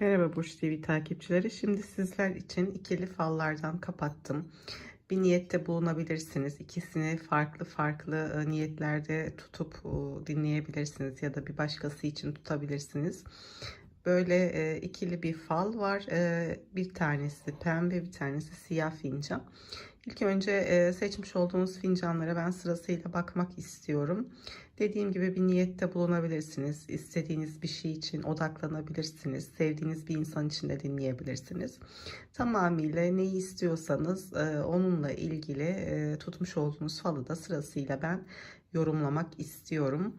Merhaba Burç TV takipçileri. Şimdi sizler için ikili fallardan kapattım. Bir niyette bulunabilirsiniz. İkisini farklı farklı e, niyetlerde tutup e, dinleyebilirsiniz ya da bir başkası için tutabilirsiniz. Böyle e, ikili bir fal var. Bir tanesi pembe, bir tanesi siyah fincan. İlk önce e, seçmiş olduğunuz fincanlara ben sırasıyla bakmak istiyorum. Dediğim gibi bir niyette bulunabilirsiniz. İstediğiniz bir şey için odaklanabilirsiniz. Sevdiğiniz bir insan için de dinleyebilirsiniz. Tamamıyla neyi istiyorsanız e, onunla ilgili e, tutmuş olduğunuz falı da sırasıyla ben yorumlamak istiyorum.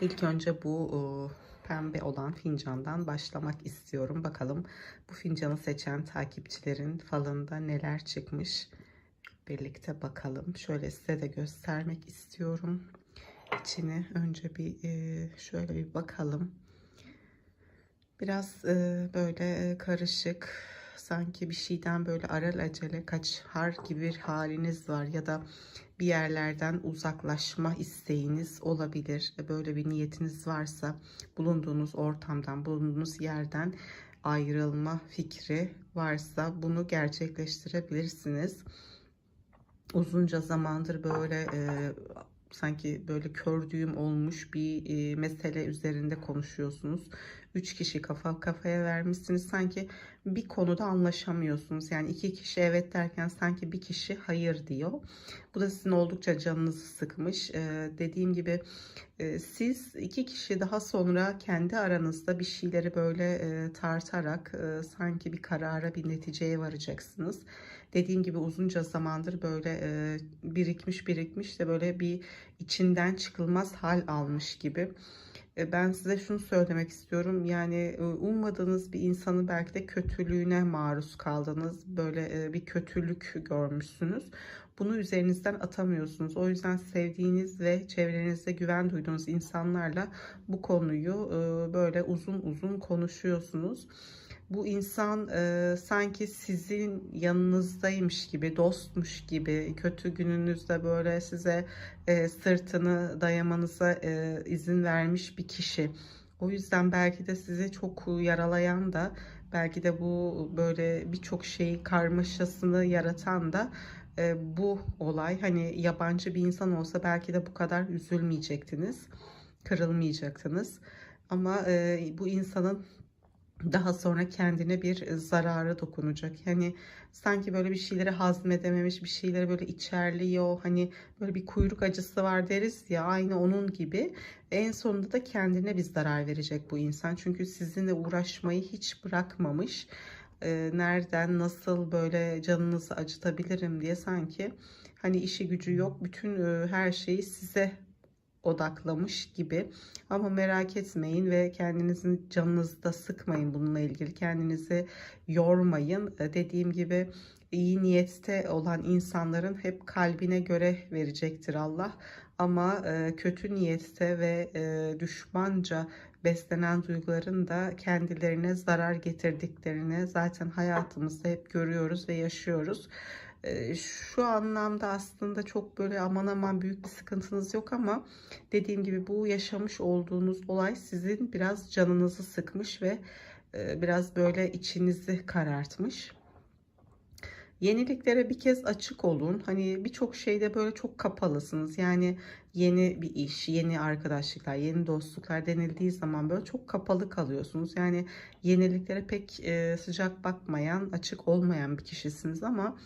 İlk önce bu pembe olan fincandan başlamak istiyorum. Bakalım bu fincanı seçen takipçilerin falında neler çıkmış. Birlikte bakalım. Şöyle size de göstermek istiyorum. İçini önce bir e, şöyle bir bakalım. Biraz e, böyle e, karışık. Sanki bir şeyden böyle aral acele kaçar gibi bir haliniz var ya da bir yerlerden uzaklaşma isteğiniz olabilir. Böyle bir niyetiniz varsa bulunduğunuz ortamdan, bulunduğunuz yerden ayrılma fikri varsa bunu gerçekleştirebilirsiniz. Uzunca zamandır böyle e, sanki böyle kördüğüm olmuş bir e, mesele üzerinde konuşuyorsunuz. Üç kişi kafa kafaya vermişsiniz. Sanki bir konuda anlaşamıyorsunuz. Yani iki kişi evet derken sanki bir kişi hayır diyor. Bu da sizin oldukça canınızı sıkmış. E, dediğim gibi e, siz iki kişi daha sonra kendi aranızda bir şeyleri böyle e, tartarak e, sanki bir karara bir neticeye varacaksınız. Dediğim gibi uzunca zamandır böyle e, birikmiş birikmiş de böyle bir içinden çıkılmaz hal almış gibi. E, ben size şunu söylemek istiyorum. Yani e, ummadığınız bir insanın belki de kötülüğüne maruz kaldınız. Böyle e, bir kötülük görmüşsünüz. Bunu üzerinizden atamıyorsunuz. O yüzden sevdiğiniz ve çevrenizde güven duyduğunuz insanlarla bu konuyu böyle uzun uzun konuşuyorsunuz bu insan e, sanki sizin yanınızdaymış gibi, dostmuş gibi, kötü gününüzde böyle size e, sırtını dayamanıza e, izin vermiş bir kişi. O yüzden belki de sizi çok yaralayan da, belki de bu böyle birçok şey karmaşasını yaratan da e, bu olay. Hani yabancı bir insan olsa belki de bu kadar üzülmeyecektiniz, kırılmayacaktınız. Ama e, bu insanın daha sonra kendine bir zararı dokunacak. Yani sanki böyle bir şeyleri hazmedememiş, bir şeyleri böyle içerliyor. Hani böyle bir kuyruk acısı var deriz ya aynı onun gibi. En sonunda da kendine bir zarar verecek bu insan. Çünkü sizinle uğraşmayı hiç bırakmamış. Ee, nereden nasıl böyle canınızı acıtabilirim diye sanki hani işi gücü yok. Bütün e, her şeyi size odaklamış gibi. Ama merak etmeyin ve kendinizin canınızı da sıkmayın bununla ilgili. Kendinizi yormayın. E, dediğim gibi iyi niyette olan insanların hep kalbine göre verecektir Allah. Ama e, kötü niyette ve e, düşmanca beslenen duyguların da kendilerine zarar getirdiklerini zaten hayatımızda hep görüyoruz ve yaşıyoruz şu anlamda aslında çok böyle aman aman büyük bir sıkıntınız yok ama dediğim gibi bu yaşamış olduğunuz olay sizin biraz canınızı sıkmış ve biraz böyle içinizi karartmış. Yeniliklere bir kez açık olun. Hani birçok şeyde böyle çok kapalısınız. Yani yeni bir iş, yeni arkadaşlıklar, yeni dostluklar denildiği zaman böyle çok kapalı kalıyorsunuz. Yani yeniliklere pek e, sıcak bakmayan, açık olmayan bir kişisiniz ama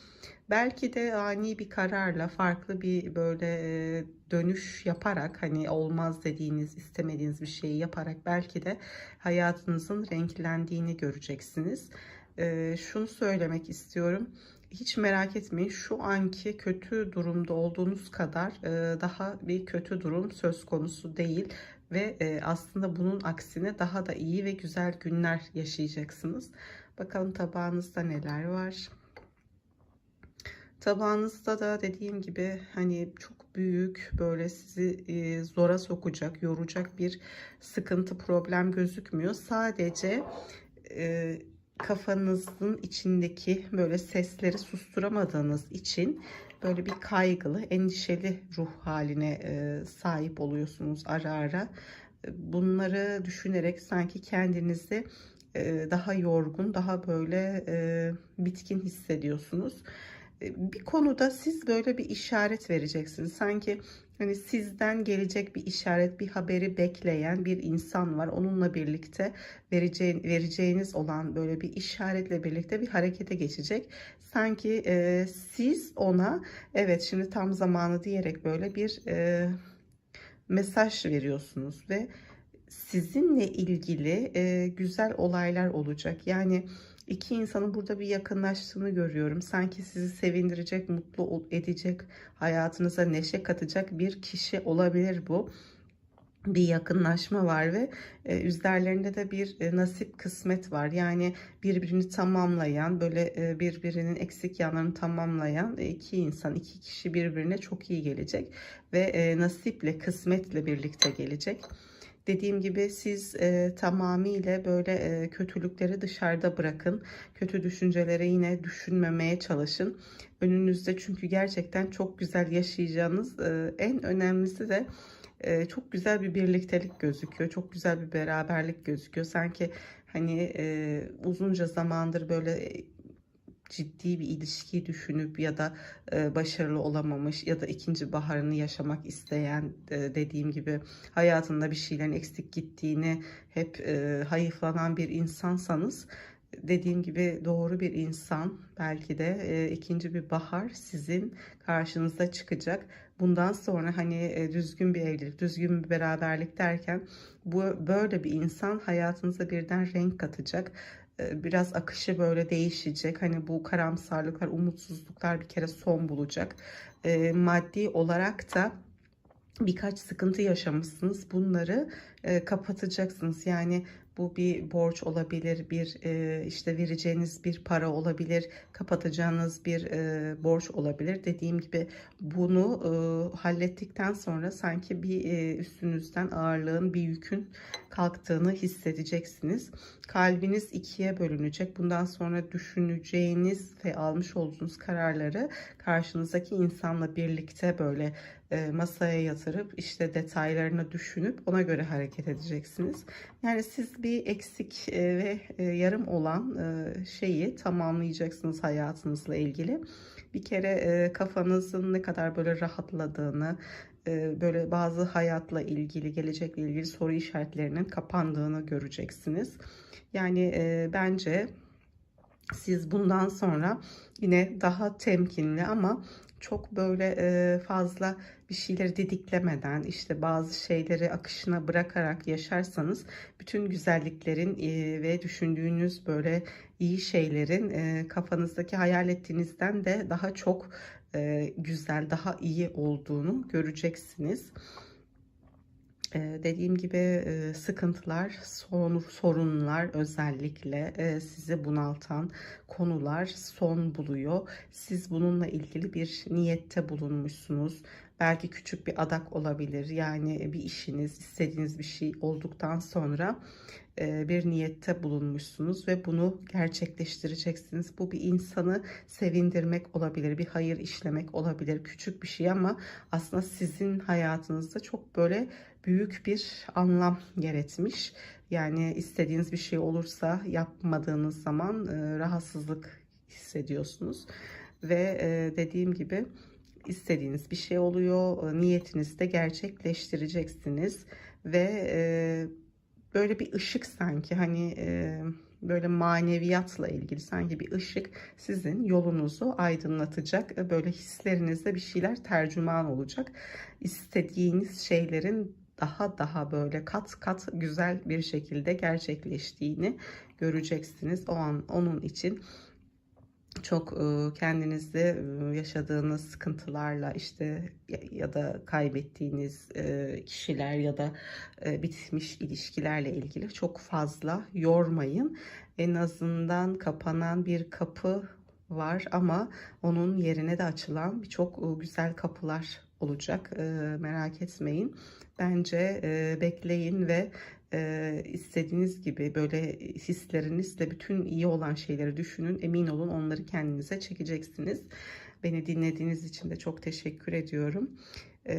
belki de ani bir kararla farklı bir böyle e, dönüş yaparak hani olmaz dediğiniz, istemediğiniz bir şeyi yaparak belki de hayatınızın renklendiğini göreceksiniz. E, şunu söylemek istiyorum hiç merak etmeyin şu anki kötü durumda olduğunuz kadar e, daha bir kötü durum söz konusu değil ve e, aslında bunun aksine daha da iyi ve güzel günler yaşayacaksınız. Bakalım tabağınızda neler var. Tabağınızda da dediğim gibi hani çok büyük böyle sizi e, zora sokacak, yoracak bir sıkıntı, problem gözükmüyor. Sadece kafanızın içindeki böyle sesleri susturamadığınız için böyle bir kaygılı, endişeli ruh haline e, sahip oluyorsunuz ara ara. bunları düşünerek sanki kendinizi e, daha yorgun, daha böyle e, bitkin hissediyorsunuz. E, Bir konuda siz böyle bir işaret vereceksiniz. Sanki hani sizden gelecek bir işaret, bir haberi bekleyen bir insan var. Onunla birlikte vereceğin, vereceğiniz olan böyle bir işaretle birlikte bir harekete geçecek. Sanki e, siz ona evet şimdi tam zamanı diyerek böyle bir e, mesaj veriyorsunuz ve sizinle ilgili e, güzel olaylar olacak. Yani iki insanın burada bir yakınlaştığını görüyorum. Sanki sizi sevindirecek, mutlu edecek, hayatınıza neşe katacak bir kişi olabilir bu. Bir yakınlaşma var ve e, üzerlerinde de bir e, nasip kısmet var. Yani birbirini tamamlayan, böyle e, birbirinin eksik yanlarını tamamlayan e, iki insan, iki kişi birbirine çok iyi gelecek ve e, nasiple, kısmetle birlikte gelecek. Dediğim gibi siz e, tamamıyla böyle e, kötülükleri dışarıda bırakın. Kötü düşünceleri yine düşünmemeye çalışın. Önünüzde çünkü gerçekten çok güzel yaşayacağınız e, en önemlisi de e, çok güzel bir birliktelik gözüküyor. Çok güzel bir beraberlik gözüküyor. Sanki hani e, uzunca zamandır böyle ciddi bir ilişkiyi düşünüp ya da e, başarılı olamamış ya da ikinci baharını yaşamak isteyen e, dediğim gibi hayatında bir şeylerin eksik gittiğini hep e, hayıflanan bir insansanız dediğim gibi doğru bir insan belki de e, ikinci bir bahar sizin karşınıza çıkacak. Bundan sonra hani e, düzgün bir evlilik, düzgün bir beraberlik derken bu böyle bir insan hayatınıza birden renk katacak biraz akışı böyle değişecek. Hani bu karamsarlıklar, umutsuzluklar bir kere son bulacak. E, maddi olarak da birkaç sıkıntı yaşamışsınız. Bunları e, kapatacaksınız. Yani bu bir borç olabilir, bir e, işte vereceğiniz bir para olabilir, kapatacağınız bir e, borç olabilir. Dediğim gibi bunu e, hallettikten sonra sanki bir e, üstünüzden ağırlığın, bir yükün kalktığını hissedeceksiniz. Kalbiniz ikiye bölünecek. Bundan sonra düşüneceğiniz ve almış olduğunuz kararları karşınızdaki insanla birlikte böyle e, masaya yatırıp işte detaylarını düşünüp ona göre hareket edeceksiniz. Yani siz bir eksik e, ve e, yarım olan şeyi tamamlayacaksınız hayatınızla ilgili. Bir kere e, kafanızın ne kadar böyle rahatladığını, e, böyle bazı hayatla ilgili, gelecekle ilgili soru işaretlerinin kapandığını göreceksiniz. Yani e, bence siz bundan sonra yine daha temkinli ama çok böyle fazla bir şeyleri didiklemeden işte bazı şeyleri akışına bırakarak yaşarsanız bütün güzelliklerin ve düşündüğünüz böyle iyi şeylerin e, kafanızdaki hayal ettiğinizden de daha çok e, güzel, daha iyi olduğunu göreceksiniz. Ee, dediğim gibi e, sıkıntılar, sorun, sorunlar özellikle e, sizi bunaltan konular son buluyor. Siz bununla ilgili bir niyette bulunmuşsunuz. Belki küçük bir adak olabilir. Yani bir işiniz, istediğiniz bir şey olduktan sonra e, bir niyette bulunmuşsunuz ve bunu gerçekleştireceksiniz. Bu bir insanı sevindirmek olabilir, bir hayır işlemek olabilir, küçük bir şey ama aslında sizin hayatınızda çok böyle büyük bir anlam yaratmış. Yani istediğiniz bir şey olursa yapmadığınız zaman e, rahatsızlık hissediyorsunuz ve e, dediğim gibi istediğiniz bir şey oluyor. Niyetinizi de gerçekleştireceksiniz ve e, böyle bir ışık sanki hani e, böyle maneviyatla ilgili sanki bir ışık sizin yolunuzu aydınlatacak. E, Böyle hislerinizde bir şeyler tercüman olacak. İstediğiniz şeylerin daha daha böyle kat kat güzel bir şekilde gerçekleştiğini göreceksiniz. O an onun için çok e, kendinizde e, yaşadığınız sıkıntılarla işte ya, da kaybettiğiniz e, kişiler ya da bitmiş ilişkilerle ilgili çok fazla yormayın. En azından kapanan bir kapı var ama onun yerine de açılan birçok güzel kapılar olacak. Merak etmeyin. Bence e, bekleyin ve e, istediğiniz gibi böyle hislerinizle bütün iyi olan şeyleri düşünün. Emin olun onları kendinize çekeceksiniz. Beni dinlediğiniz için de çok teşekkür ediyorum. E,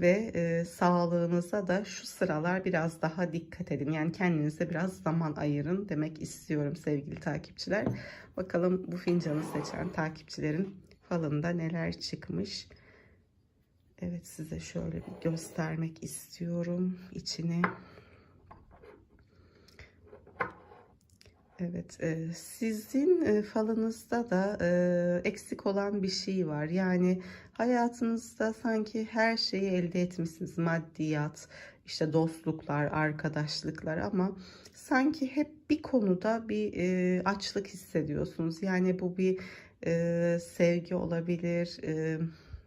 ve e, sağlığınıza da şu sıralar biraz daha dikkat edin. Yani kendinize biraz zaman ayırın demek istiyorum sevgili takipçiler. Bakalım bu fincanı seçen takipçilerin falında neler çıkmış. Evet size şöyle bir göstermek istiyorum içini. Evet, e, sizin e, falınızda da e, eksik olan bir şey var. Yani hayatınızda sanki her şeyi elde etmişsiniz. Maddiyat, işte dostluklar, arkadaşlıklar ama sanki hep bir konuda bir e, açlık hissediyorsunuz. Yani bu bir e, sevgi olabilir, e,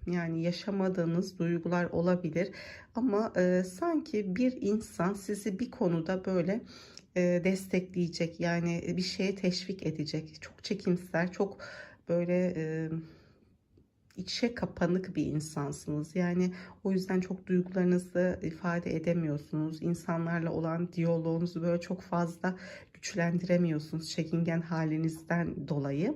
yani yaşamadığınız duygular olabilir. Ama e, sanki bir insan sizi bir konuda böyle e, destekleyecek yani bir şeye teşvik edecek. Çok çekimser, çok böyle e, içe kapanık bir insansınız. Yani o yüzden çok duygularınızı ifade edemiyorsunuz. İnsanlarla olan diyaloğunuzu böyle çok fazla güçlendiremiyorsunuz çekingen halinizden dolayı.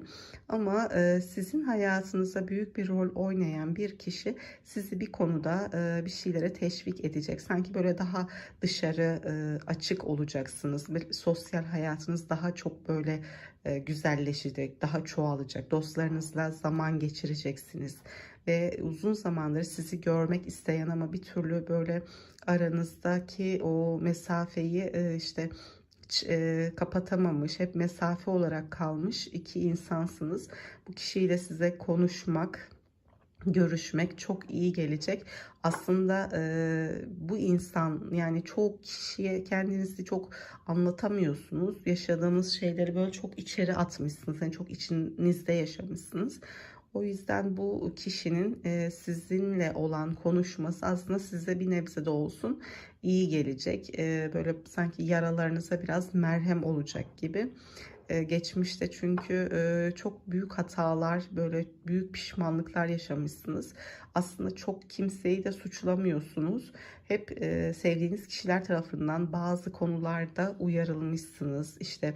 Ama e, sizin hayatınızda büyük bir rol oynayan bir kişi sizi bir konuda e, bir şeylere teşvik edecek. Sanki böyle daha dışarı e, açık olacaksınız. Sosyal hayatınız daha çok böyle e, güzelleşecek, daha çoğalacak. Dostlarınızla zaman geçireceksiniz ve uzun zamandır sizi görmek isteyen ama bir türlü böyle aranızdaki o mesafeyi e, işte e, kapatamamış, hep mesafe olarak kalmış iki insansınız. Bu kişiyle size konuşmak, görüşmek çok iyi gelecek. Aslında e, bu insan yani çok kişiye kendinizi çok anlatamıyorsunuz. Yaşadığınız şeyleri böyle çok içeri atmışsınız. Yani çok içinizde yaşamışsınız. O yüzden bu kişinin e, sizinle olan konuşması aslında size bir nebze de olsun iyi gelecek. E, böyle sanki yaralarınıza biraz merhem olacak gibi. E, geçmişte çünkü çok büyük hatalar, böyle büyük pişmanlıklar yaşamışsınız. Aslında çok kimseyi de suçlamıyorsunuz. Hep sevdiğiniz kişiler tarafından bazı konularda uyarılmışsınız. İşte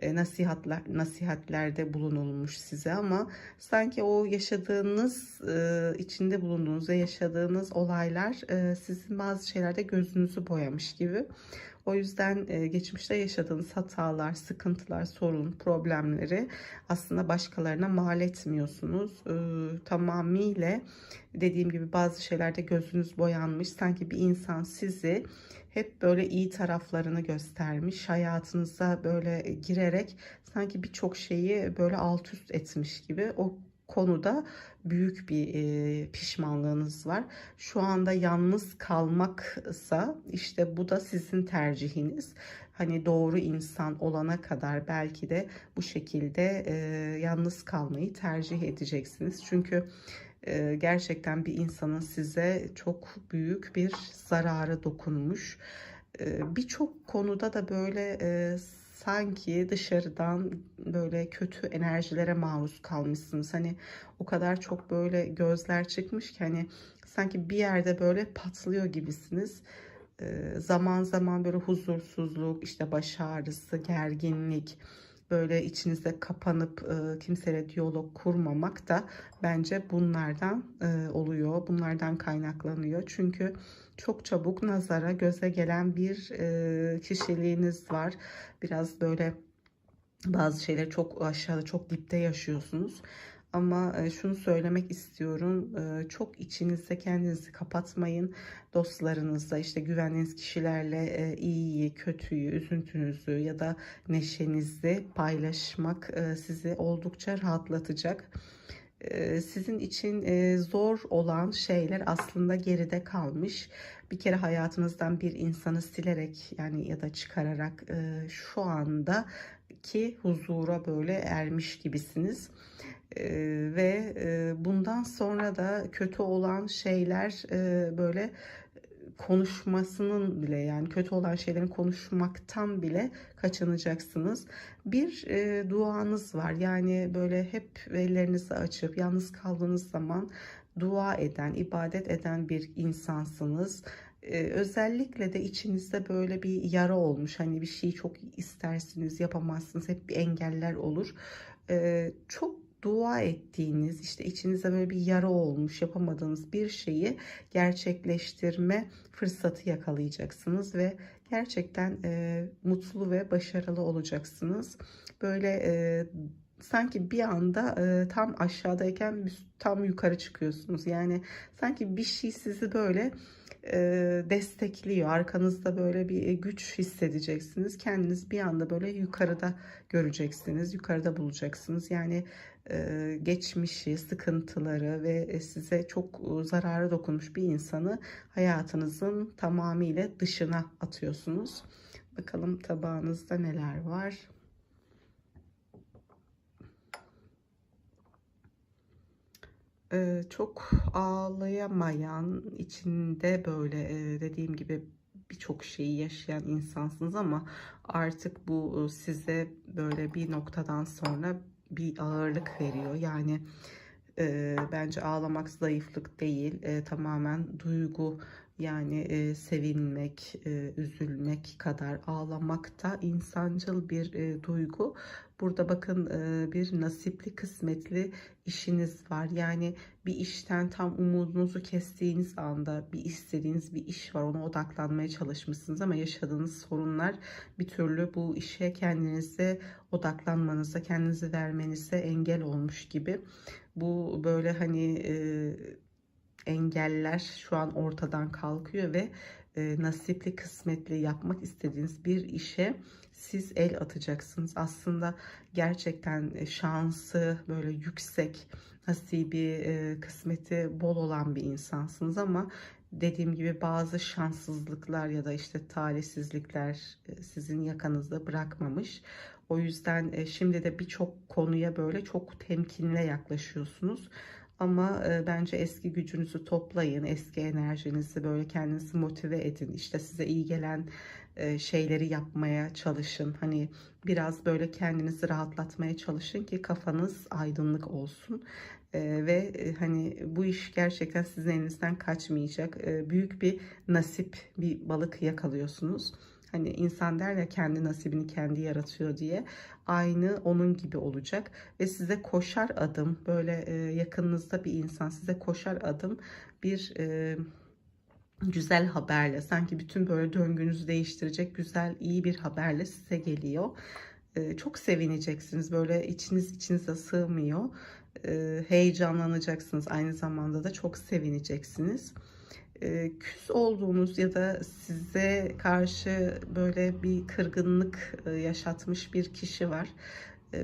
e, nasihatler nasihatlerde bulunulmuş size ama sanki o yaşadığınız e, içinde bulunduğunuz ve yaşadığınız olaylar e, sizin bazı şeylerde gözünüzü boyamış gibi. O yüzden geçmişte yaşadığınız hatalar, sıkıntılar, sorun, problemleri aslında başkalarına mal etmiyorsunuz. Tamamıyla dediğim gibi bazı şeylerde gözünüz boyanmış. Sanki bir insan sizi hep böyle iyi taraflarını göstermiş. Hayatınıza böyle girerek sanki birçok şeyi böyle alt üst etmiş gibi o konuda büyük bir e, pişmanlığınız var. Şu anda yalnız kalmaksa işte bu da sizin tercihiniz. Hani doğru insan olana kadar belki de bu şekilde e, yalnız kalmayı tercih edeceksiniz. Çünkü e, gerçekten bir insanın size çok büyük bir zararı dokunmuş. E, Birçok konuda da böyle e, sanki dışarıdan böyle kötü enerjilere maruz kalmışsınız. Hani o kadar çok böyle gözler çıkmış ki hani sanki bir yerde böyle patlıyor gibisiniz. E, zaman zaman böyle huzursuzluk, işte baş ağrısı, gerginlik, böyle içinize kapanıp e, kimseyle diyalog kurmamak da bence bunlardan e, oluyor. Bunlardan kaynaklanıyor. Çünkü çok çabuk nazara göze gelen bir e, kişiliğiniz var. Biraz böyle bazı şeyleri çok aşağıda, çok dipte yaşıyorsunuz. Ama e, şunu söylemek istiyorum. E, çok içinizde kendinizi kapatmayın. Dostlarınızla işte güvendiğiniz kişilerle e, iyiyi, kötüyü, üzüntünüzü ya da neşenizi paylaşmak sizi oldukça rahatlatacak. Sizin için zor olan şeyler aslında geride kalmış. Bir kere hayatınızdan bir insanı silerek yani ya da çıkararak şu anda ki huzura böyle ermiş gibisiniz ve bundan sonra da kötü olan şeyler böyle konuşmasının bile yani kötü olan şeylerin konuşmaktan bile kaçınacaksınız. Bir e, duanız var yani böyle hep ellerinizi açıp yalnız kaldığınız zaman dua eden, ibadet eden bir insansınız. Ee, özellikle de içinizde böyle bir yara olmuş hani bir şeyi çok istersiniz yapamazsınız hep bir engeller olur ee, çok dua ettiğiniz işte içinize böyle bir yara olmuş yapamadığınız bir şeyi gerçekleştirme fırsatı yakalayacaksınız ve gerçekten e, mutlu ve başarılı olacaksınız. Böyle e, sanki bir anda e, tam aşağıdayken tam yukarı çıkıyorsunuz. Yani sanki bir şey sizi böyle e, destekliyor. Arkanızda böyle bir güç hissedeceksiniz. Kendiniz bir anda böyle yukarıda göreceksiniz. Yukarıda bulacaksınız. Yani e, geçmişi, sıkıntıları ve size çok zararı dokunmuş bir insanı hayatınızın tamamıyla dışına atıyorsunuz. Bakalım tabağınızda neler var. Çok ağlayamayan, içinde böyle dediğim gibi birçok şeyi yaşayan insansınız ama artık bu size böyle bir noktadan sonra bir ağırlık veriyor. Yani e, bence ağlamak zayıflık değil, e, tamamen duygu yani e, sevinmek, e, üzülmek kadar ağlamak da insancıl bir e, duygu. Burada bakın e, bir nasipli, kısmetli işiniz var. Yani bir işten tam umudunuzu kestiğiniz anda bir istediğiniz bir iş var. Ona odaklanmaya çalışmışsınız ama yaşadığınız sorunlar bir türlü bu işe kendinize odaklanmanıza, kendinizi vermenize engel olmuş gibi. Bu böyle hani e, engeller şu an ortadan kalkıyor ve e, nasipli kısmetli yapmak istediğiniz bir işe siz el atacaksınız. Aslında gerçekten e, şansı böyle yüksek, nasibi, e, kısmeti bol olan bir insansınız ama dediğim gibi bazı şanssızlıklar ya da işte talihsizlikler e, sizin yakanızda bırakmamış. O yüzden e, şimdi de birçok konuya böyle çok temkinle yaklaşıyorsunuz. Ama e, bence eski gücünüzü toplayın, eski enerjinizi böyle kendinizi motive edin. İşte size iyi gelen e, şeyleri yapmaya çalışın. Hani biraz böyle kendinizi rahatlatmaya çalışın ki kafanız aydınlık olsun. E, ve e, hani bu iş gerçekten sizin elinizden kaçmayacak. E, büyük bir nasip, bir balık yakalıyorsunuz. Hani insan der ya kendi nasibini kendi yaratıyor diye. Aynı onun gibi olacak. Ve size koşar adım böyle e, yakınınızda bir insan size koşar adım bir e, güzel haberle sanki bütün böyle döngünüzü değiştirecek güzel iyi bir haberle size geliyor. E, çok sevineceksiniz böyle içiniz içinize sığmıyor. E, heyecanlanacaksınız aynı zamanda da çok sevineceksiniz küs olduğunuz ya da size karşı böyle bir kırgınlık yaşatmış bir kişi var.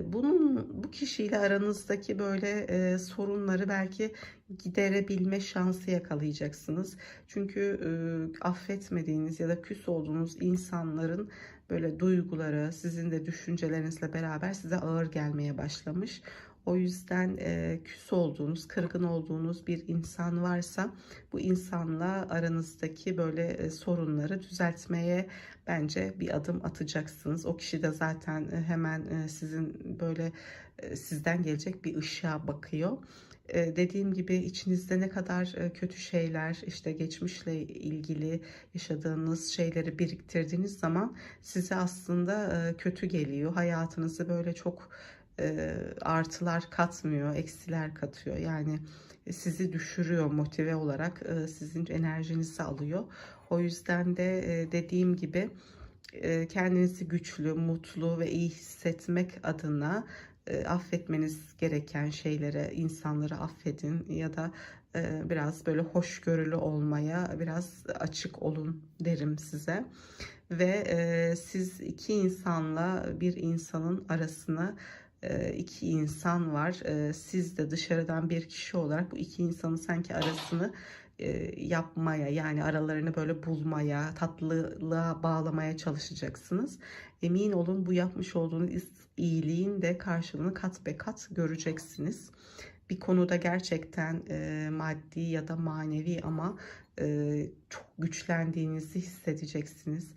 Bunun bu kişiyle aranızdaki böyle e, sorunları belki giderebilme şansı yakalayacaksınız. Çünkü e, affetmediğiniz ya da küs olduğunuz insanların böyle duyguları sizin de düşüncelerinizle beraber size ağır gelmeye başlamış. O yüzden e, küs olduğunuz, kırgın olduğunuz bir insan varsa bu insanla aranızdaki böyle e, sorunları düzeltmeye bence bir adım atacaksınız. O kişi de zaten e, hemen e, sizin böyle e, sizden gelecek bir ışığa bakıyor. Dediğim gibi içinizde ne kadar kötü şeyler işte geçmişle ilgili yaşadığınız şeyleri biriktirdiğiniz zaman size aslında kötü geliyor. Hayatınızı böyle çok e, artılar katmıyor, eksiler katıyor. Yani sizi düşürüyor motive olarak e, sizin enerjinizi alıyor. O yüzden de e, dediğim gibi kendinizi güçlü, mutlu ve iyi hissetmek adına affetmeniz gereken şeylere, insanları affedin ya da biraz böyle hoşgörülü olmaya biraz açık olun derim size. Ve siz iki insanla bir insanın arasına e, iki insan var. E, siz de dışarıdan bir kişi olarak bu iki insanın sanki arasını e, yapmaya yani aralarını böyle bulmaya, tatlılığa bağlamaya çalışacaksınız. Emin olun bu yapmış olduğunuz iyiliğin de karşılığını kat be kat göreceksiniz. Bir konuda gerçekten e, maddi ya da manevi ama e, çok güçlendiğinizi hissedeceksiniz.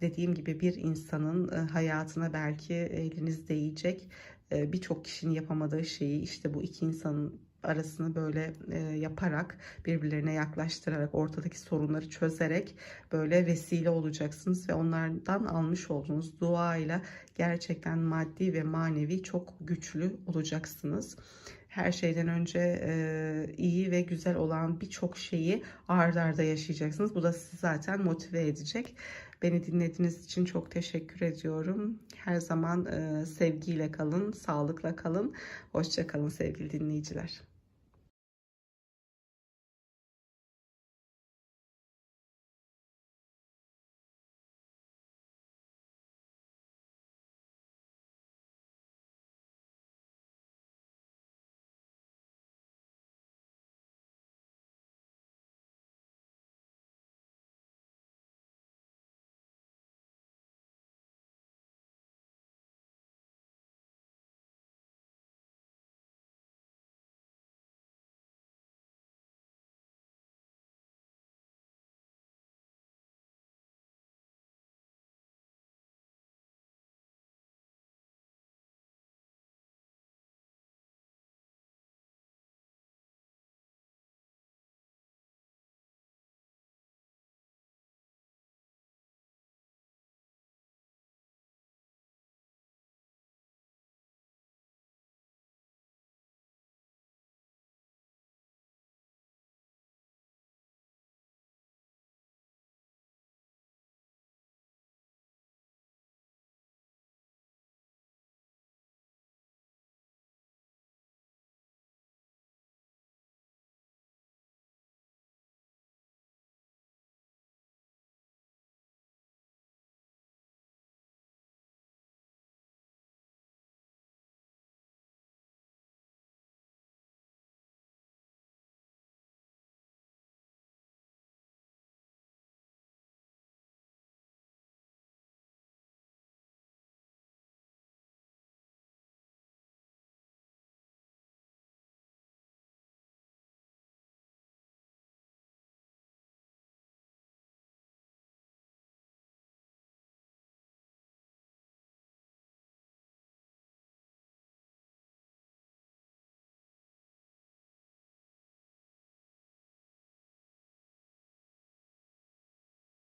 Dediğim gibi bir insanın e, hayatına belki eliniz değecek birçok kişinin yapamadığı şeyi işte bu iki insanın arasını böyle e, yaparak birbirlerine yaklaştırarak ortadaki sorunları çözerek böyle vesile olacaksınız ve onlardan almış olduğunuz duayla gerçekten maddi ve manevi çok güçlü olacaksınız. Her şeyden önce e, iyi ve güzel olan birçok şeyi ard arda yaşayacaksınız. Bu da sizi zaten motive edecek. Beni dinlediğiniz için çok teşekkür ediyorum. Her zaman sevgiyle kalın, sağlıkla kalın. Hoşça kalın sevgili dinleyiciler.